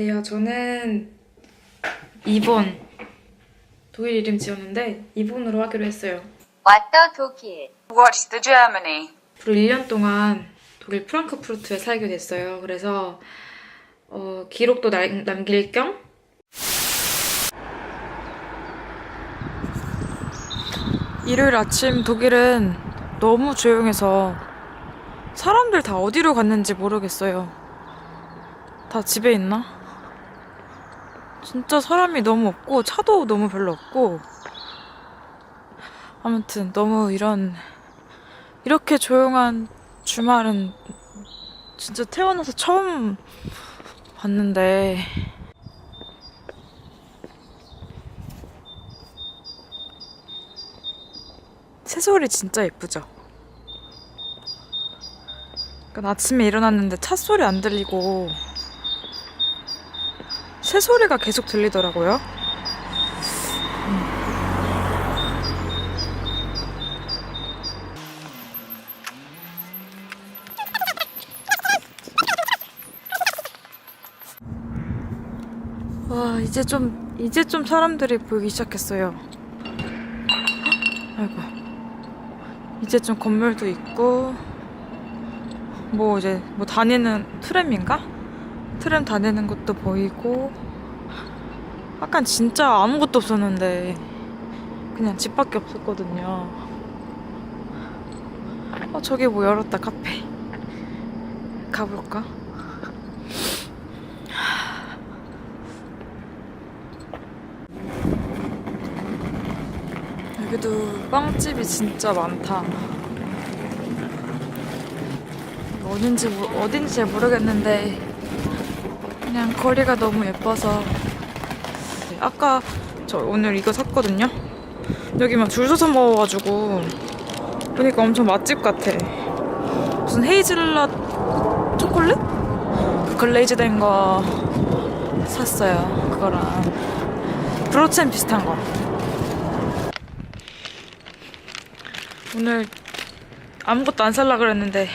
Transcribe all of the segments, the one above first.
안녕하세요. 저는 2번 독일 이름 지었는데 2번으로 하기로 했어요. 왔다 독일. What's the Germany? 앞으로 1년 동안 독일 프랑크푸르트에 살게 됐어요. 그래서 어, 기록도 남- 남길 겸 일요일 아침 독일은 너무 조용해서 사람들 다 어디로 갔는지 모르겠어요. 다 집에 있나? 진짜 사람이 너무 없고 차도 너무 별로 없고. 아무튼 너무 이런 이렇게 조용한 주말은 진짜 태어나서 처음 봤는데. 새소리 진짜 예쁘죠? 그러니까 아침에 일어났는데 차 소리 안 들리고 새소리가 계속 들리더라고요. 와 이제 좀 이제 좀 사람들이 보이기 시작했어요. 아이고 이제 좀 건물도 있고 뭐 이제 뭐 다니는 트램인가? 트램 다니는 것도 보이고 약간 진짜 아무것도 없었는데 그냥 집 밖에 없었거든요. 어 저기 뭐 열었다 카페 가볼까? 여기도 빵집이 진짜 많다. 어딘지 모- 어딘지 잘 모르겠는데 그냥 거리가 너무 예뻐서 아까 저 오늘 이거 샀거든요. 여기 막 줄 서서 먹어가지고 보니까 엄청 맛집 같아. 무슨 헤이즐넛 초콜릿? 글레이즈 된 거 샀어요. 그거랑 브로첸 비슷한 거. 오늘 아무것도 안 살라 그랬는데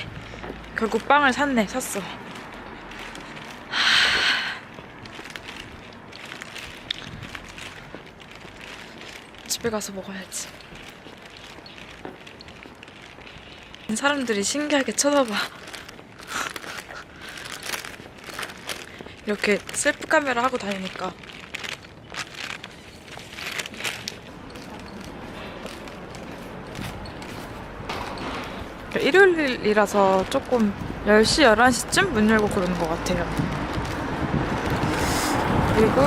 결국 빵을 샀네 샀어 집에 가서 먹어야지 사람들이 신기하게 쳐다봐 이렇게 셀프 카메라 하고 다니니까 일요일이라서 조금 10시, 11시쯤 문 열고 그러는 것 같아요. 그리고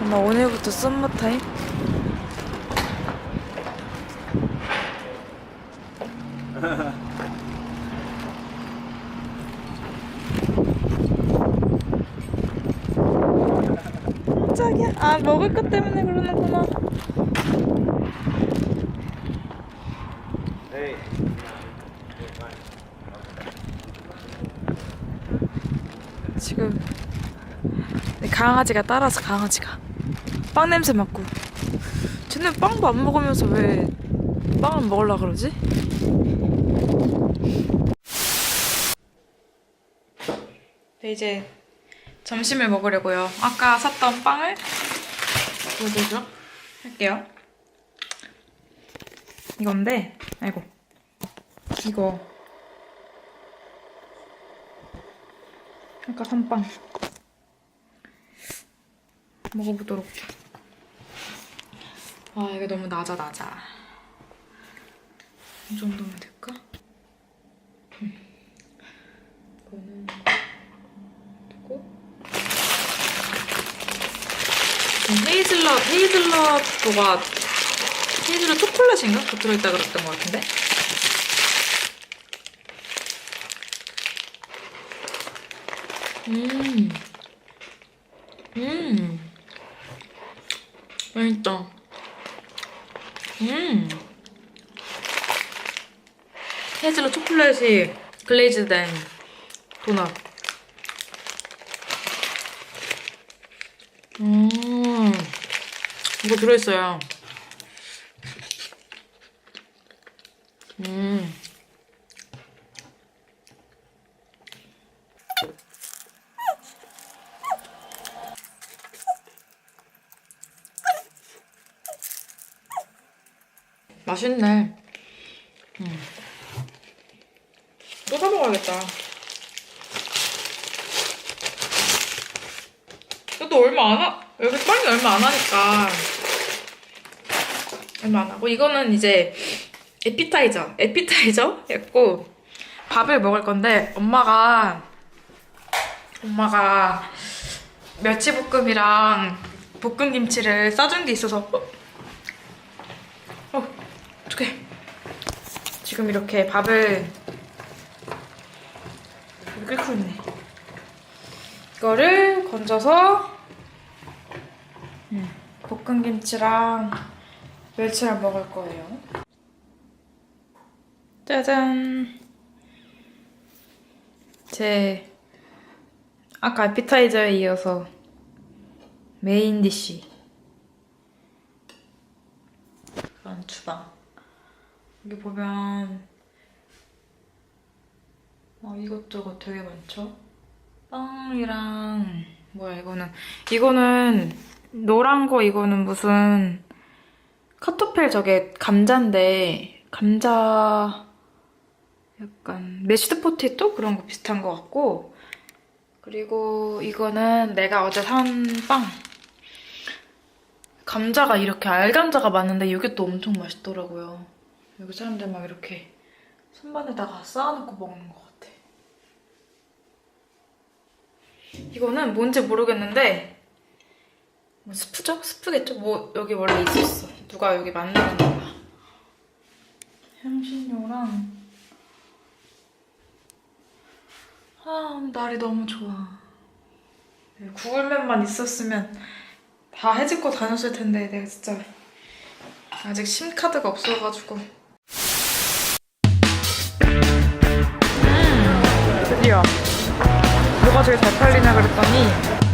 아마 오늘부터 썸머타임? 깜짝이야. 아, 먹을 것 때문에 그러는구나. 지금 내 강아지가 따라서 강아지가 빵 냄새 맡고 쟤는 빵도 안 먹으면서 왜 빵을 먹으려 그러지? 네 이제 점심을 먹으려고요. 아까 샀던 빵을 보여드리죠. 할게요. 이건데, 아이고 이거 아까 산 빵 먹어보도록 아 이게 너무 낮아 낮아 이 정도면 될까? 음. 이거는 두고 음, 헤이즐넛 헤이즐넛 뭐가 헤이즐넛 초콜릿인가? 그거 들어있다 그랬던 것 같은데 음. 음. 맛있다. 음. 헤즐넛 초콜릿이 글레이즈된 도넛. 음, 이거 들어있어요. 음. 맛있네. 음. 또사 먹어야겠다. 이것도 얼마 안 하, 여기 빵이 얼마 안 하니까. 얼마 안 하고. 이거는 이제 에피타이저. 에피타이저였고, 밥을 먹을 건데, 엄마가, 엄마가 멸치볶음이랑 볶음김치를 싸준 게 있어서, 어, 어 어떡해. 지금 이렇게 밥을 끓고 있네. 이거를 건져서 음, 볶음김치랑 멸치랑 먹을 거예요. 짜잔. 제 아까 에피타이저에 이어서 메인 디쉬. 그런 주방. 여기 보면 어, 이것저것 되게 많죠? 빵이랑 뭐야 이거는. 이거는 노란 거 이거는 무슨 카토펠 저게 감자인데 감자 약간 메시드 포테토 그런 거 비슷한 것 같고 그리고 이거는 내가 어제 산 빵. 감자가 이렇게 알감자가 많은데 이게 또 엄청 맛있더라고요. 여기 사람들 막 이렇게 선반에다가 쌓아놓고 먹는 것 같아 이거는 뭔지 모르겠는데 뭐 스프죠? 스프겠죠? 뭐 여기 원래 있었어. 누가 여기 만들었나 봐. 향신료랑 아 날이 너무 좋아. 네, 구글맵만 있었으면 다 해집고 다녔을 텐데 내가 진짜 아직 심카드가 없어가지고 제일 잘 팔리나 그랬더니